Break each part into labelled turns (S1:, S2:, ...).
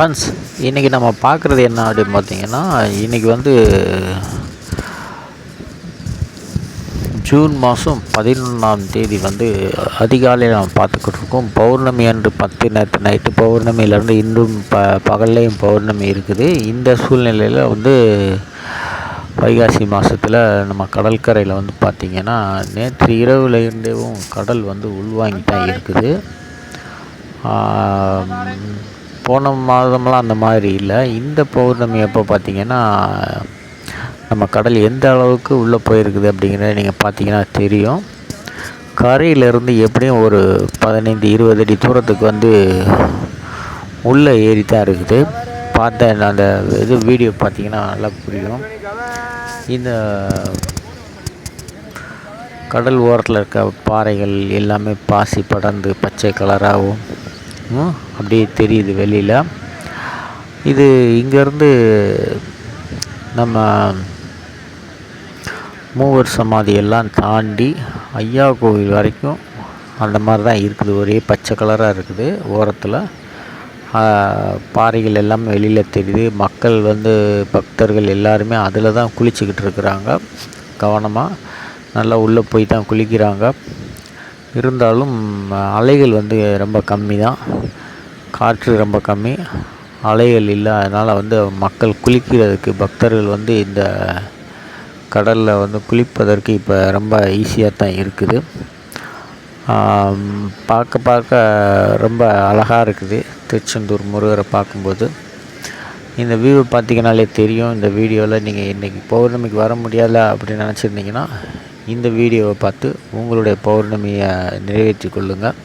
S1: Friends இன்றைக்கி நம்ம பார்க்குறது என்ன அப்படின்னு பார்த்தீங்கன்னா இன்றைக்கி வந்து ஜூன் மாதம் பதினொன்றாம் தேதி வந்து அதிகாலையில் நம்ம பார்த்துக்கிட்டு இருக்கோம் பௌர்ணமி அன்று பத்து நேரத்து நைட்டு பௌர்ணமியிலேருந்து இன்றும் ப பகல்லையும் பௌர்ணமி இருக்குது. இந்த சூழ்நிலையில் வந்து வைகாசி மாதத்தில் நம்ம கடற்கரையில் வந்து பார்த்திங்கன்னா நேற்று இரவில் இருந்தேவும் கடல் வந்து உள்வாங்கி தான் இருக்குது போன மாதம்லாம் அந்த மாதிரி இல்லை. இந்த பௌர்ணமி அப்போ பார்த்தீங்கன்னா நம்ம கடல் எந்த அளவுக்கு உள்ளே போயிருக்குது அப்படிங்கிறத நீங்கள் பார்த்தீங்கன்னா தெரியும். கரையிலேருந்து எப்படியும் ஒரு பதினைந்து இருபது அடி தூரத்துக்கு வந்து உள்ளே ஏறி தான் இருக்குது. பார்த்த அந்த இது வீடியோ பார்த்தீங்கன்னா நல்லா புரியும். இந்த கடல் ஓரத்தில் இருக்க பாறைகள் எல்லாமே பாசி படர்ந்து பச்சை கலராகவும் அப்படியே தெரியுது வெளியில். இது இங்கேருந்து நம்ம மூவர் சமாதி எல்லாம் தாண்டி ஐயா கோவில் வரைக்கும் அந்த மாதிரி தான் இருக்குது. ஒரே பச்சை கலராக இருக்குது ஓரத்தில். பாறைகள் எல்லாமே வெளியில் தெரியுது. மக்கள் வந்து பக்தர்கள் எல்லாருமே அதில் தான் குளிச்சுக்கிட்டு இருக்கிறாங்க. கவனமாக நல்லா உள்ளே போய் தான் குளிக்கிறாங்க. இருந்தாலும் அலைகள் வந்து ரொம்ப கம்மி தான் காற்று ரொம்ப கம்மி. அலைகள் இல்லை. அதனால் வந்து மக்கள் குளிக்கிறதுக்கு பக்தர்கள் வந்து இந்த கடலில் வந்து குளிப்பதற்கு இப்போ ரொம்ப ஈஸியாக தான் இருக்குது. பார்க்க பார்க்க ரொம்ப அழகாக இருக்குது. திருச்செந்தூர் முருகரை பார்க்கும்போது. இந்த வியூ பார்த்திங்கனாலே தெரியும். இந்த வீடியோவில் நீங்கள் இன்றைக்கி பௌர்ணமிக்கு வர முடியலை அப்படின்னு நினச்சிருந்தீங்கன்னா இந்த வீடியோவை பார்த்து உங்களுடைய பௌர்ணமியை நிறைவேற்றி கொள்ளுங்கள்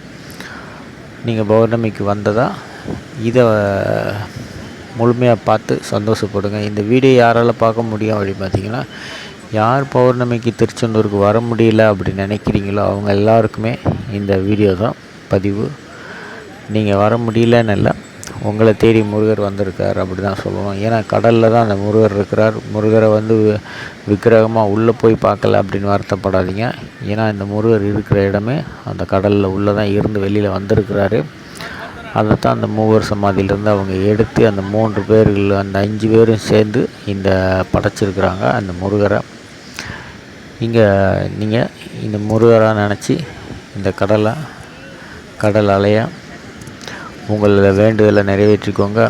S1: நீங்கள் பௌர்ணமிக்கு வந்ததாக இதை முழுமையாக பார்த்து சந்தோஷப்படுங்க. இந்த வீடியோ யாரால் பார்க்க முடியும் அப்படின்னு பார்த்தீங்கன்னா யார் பௌர்ணமிக்கு திருச்செந்தூருக்கு வர முடியல அப்படின்னு நினைக்கிறீங்களோ அவங்க எல்லாருக்குமே இந்த வீடியோ தான் பதிவு. நீங்கள் வர முடியலன்னு இல்லை உங்களை தேடி முருகர் வந்திருக்கார் அப்படி தான் சொல்லணும் ஏன்னா கடலில் தான் அந்த முருகர் இருக்கிறார். முருகரை வந்து விக்கிரகமாக உள்ளே போய் பார்க்கல அப்படின்னு வருத்தப்படாதீங்க. ஏன்னா இந்த முருகர் இருக்கிற இடமே அந்த கடலில் உள்ளே தான் இருந்து வெளியில் வந்திருக்கிறாரு. அதை தான் அந்த மூவர் சமாதியிலேருந்து அவங்க எடுத்து அந்த மூன்று பேர்கள் அந்த அஞ்சு பேரும் சேர்ந்து இந்த படைச்சிருக்கிறாங்க அந்த முருகரை. இங்கே நீங்கள் இந்த முருகராக நினச்சி இந்த கடலை கடல் அலையை உங்களோட வேண்டுதலை நிறைவேற்றிக்கோங்க.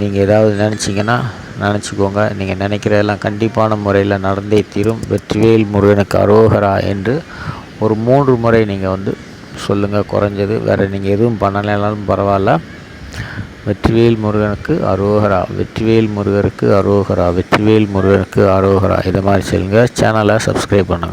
S1: நீங்கள் ஏதாவது நினச்சிங்கன்னா நினச்சிக்கோங்க. நீங்கள் நினைக்கிறதெல்லாம் கண்டிப்பான முறையில் நடந்தே தீரும். வெற்றிவேல் முருகனுக்கு அரோகரா என்று ஒரு மூன்று முறை நீங்கள் வந்து சொல்லுங்கள் குறைஞ்சது வேறு நீங்கள் எதுவும் பண்ணலைனாலும் பரவாயில்ல. வெற்றிவேல் முருகனுக்கு அரோகரா வெற்றிவேல் முருகருக்கு அரோகரா வெற்றிவேல் முருகனுக்கு அரோகரா இதை மாதிரி சொல்லுங்கள் சேனலை சப்ஸ்கிரைப் பண்ணுங்கள்